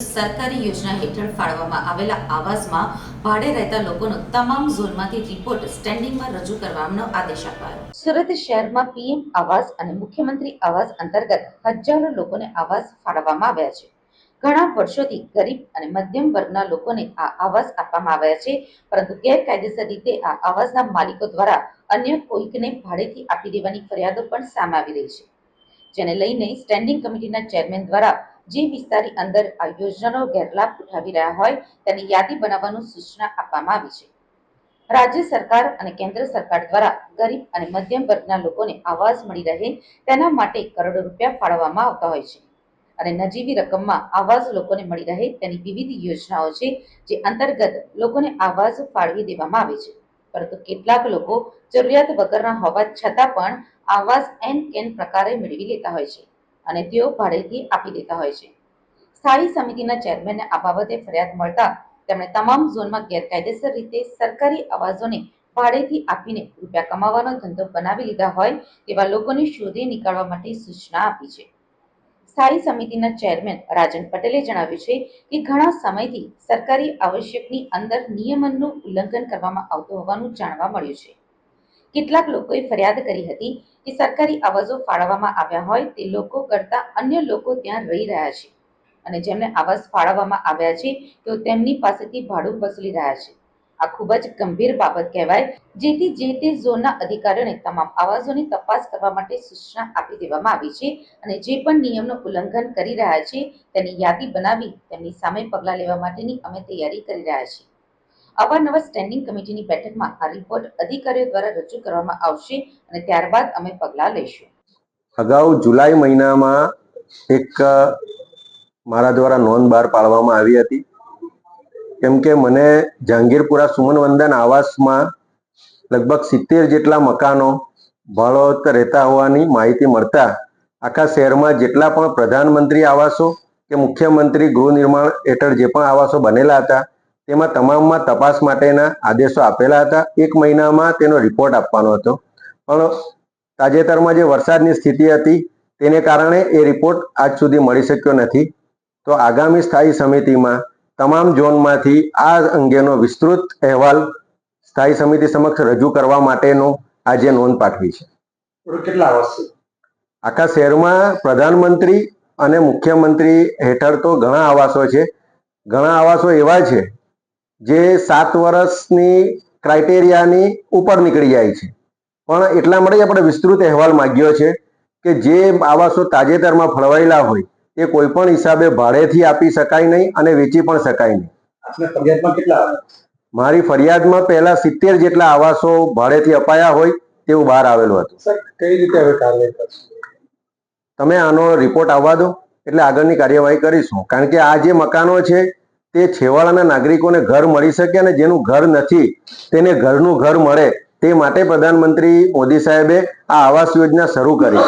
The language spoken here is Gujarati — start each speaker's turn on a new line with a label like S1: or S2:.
S1: સરકારી યોજના હેઠળ ફાળવવામાં આવેલા આવાસમાં ભાડે રહેતા લોકોનો તમામ ઝોનમાંથી રિપોર્ટ સ્ટેન્ડિંગમાં રજૂ કરવાનો આદેશ અપાયો સુરત શહેરમાં પીએમ આવાસ અને મુખ્યમંત્રી આવાસ અંતર્ગત હજારો લોકોને આવાસ ફાળવવામાં આવ્યા છે. ઘણા વર્ષોથી ગરીબ અને મધ્યમ વર્ગના લોકોને આ આવાસ આપવામાં આવ્યા છે, પરંતુ ગેરકાયદેસર રીતે આ આવાસના માલિકો દ્વારા અન્ય કોઈકને ભાડેથી આપી દેવાની ફરિયાદો પણ સામે આવી રહી છે. જેને લઈને સ્ટેન્ડિંગ કમિટીના ચેરમેન દ્વારા જે વિસ્તારની અંદર આ યોજનાનો ગેરલાભ ઉઠાવી રહ્યા હોય તેની યાદી બનાવવાનું સૂચના આપવામાં આવી છે. રાજ્ય સરકાર અને કેન્દ્ર સરકાર દ્વારા ગરીબ અને મધ્યમ વર્ગના લોકોને આવાસ મળી રહે તેના માટે કરોડો રૂપિયા ફાળવવામાં આવતા હોય છે. અને નજીવી રકમમાં આવાસ લોકોને મળી રહે તેની વિવિધ યોજનાઓ છે, જે અંતર્ગત લોકોને આવાસ ફાળવી દેવામાં આવે છે. પરંતુ કેટલાક લોકો જરૂરિયાત વગરના હોવા છતાં પણ આવાસ એન કેન પ્રકારે મેળવી લેતા હોય છે. અને તેઓ ભાડેથી આપી દેતા હોય છે. સ્થાયી સમિતિના ચેરમેનને આ બાબતે ફરિયાદ મળતા તેમણે તમામ ઝોનમાં ગેરકાયદેસર રીતે સરકારી આવાસોને ભાડેથી આપીને રૂપિયા કમાવાનો ધંધો બનાવી લીધા હોય તેવા લોકોને શોધી નીકાળવા માટે સૂચના આપી છે. સ્થાયી સમિતિના ચેરમેન રાજન પટેલે જણાવ્યું છે કે ઘણા સમયથી સરકારી આવશ્યકની અંદર નિયમનનું ઉલ્લંઘન કરવામાં આવતું હોવાનું જાણવા મળ્યું છે. કેટલાક લોકોએ ફરિયાદ કરી હતી કે સરકારી આવાસો ફાળવવામાં આવ્યા હોય તે લોકો કરતા અન્ય લોકો ત્યાં રહી રહ્યા છે. અને જેમને આવાસ ફાળવવામાં આવ્યા છે, તેઓ તેમની પાસેથી ભાડું વસૂલી રહ્યા છે. આ ખૂબ જ ગંભીર બાબત કહેવાય, જેથી જે તે ઝોનના અધિકારીઓને તમામ આવાસોની તપાસ કરવા માટે સૂચના આપી દેવામાં આવી છે અને જે પણ નિયમનું ઉલ્લંઘન કરી રહ્યા છે તેની યાદી બનાવી તેમની સામે પગલાં લેવા માટેની અમે તૈયારી કરી રહ્યા છીએ. અવારનવાર સ્ટેન્ડિંગ કમિટીની બેઠકમાં આ રિપોર્ટ અધિકારીઓ દ્વારા રજૂ કરવામાં આવશે અને ત્યારબાદ અમે પગલાં લઈશું
S2: અગાઉ જુલાઈ મહિનામાં એક મારા દ્વારા નોંધ બહાર પાડવામાં આવી હતી. કેમ કે મને જહાંગીરપુરા સુમન વંદન આવાસમાં લગભગ સિત્તેર જેટલા મકાનો ભાડોત રહેતા હોવાની માહિતી મળતા આખા શહેરમાં જેટલા પણ પ્રધાનમંત્રી આવાસો કે મુખ્યમંત્રી ગૃહ નિર્માણ હેઠળ જે પણ આવાસો બનેલા હતા તેમાં તમામમાં તપાસ માટેના આદેશો આપેલા હતા. એક મહિનામાં તેનો રિપોર્ટ આપવાનો હતો. પણ તાજેતરમાં જે વરસાદની સ્થિતિ હતી તેને કારણે એ રિપોર્ટ આજ સુધી મળી શક્યો નથી. તો આગામી સ્થાયી સમિતિમાં તમામ ઝોનમાંથી આ અંગેનો વિસ્તૃત અહેવાલ સ્થાયી સમિતિ સમક્ષ રજૂ કરવા માટેનો આજે નોંધ પાઠવી છે.
S3: કેટલા આવાસ
S2: આખા શહેરમાં પ્રધાનમંત્રી અને મુખ્યમંત્રી હેઠળ તો ઘણા આવાસો છે. ઘણા આવાસો એવા છે જે સાત વર્ષની ક્રાઇટેરિયાની ઉપર નીકળી જાય છે. પણ એટલા માટે આપણે વિસ્તૃત અહેવાલ માંગ્યો છે કે જે આવાસો તાજેતરમાં ફળવાયેલા હોય એ કોઈ પણ હિસાબે ભાડેથી આપી શકાય નહીં અને વેચી પણ શકાય નહીં.
S3: કેટલા
S2: મારી ફરિયાદમાં પહેલા સિત્તેર જેટલા આવાસો ભાડેથી અપાયા હોય તેવું બહાર આવેલું હતું.
S3: કઈ રીતે હવે કાર્યવાહી
S2: તમે આનો રિપોર્ટ આવવા દો એટલે આગળની કાર્યવાહી કરીશું. કારણ કે આ જે મકાનો છે તે છેવાડાના નાગરિકોને ઘર મળી શકે અને જેનું ઘર નથી, તેને ઘરનું ઘર મળે, તે માટે પ્રધાનમંત્રી મોદી સાહેબે આ આવાસ યોજના શરૂ કરી.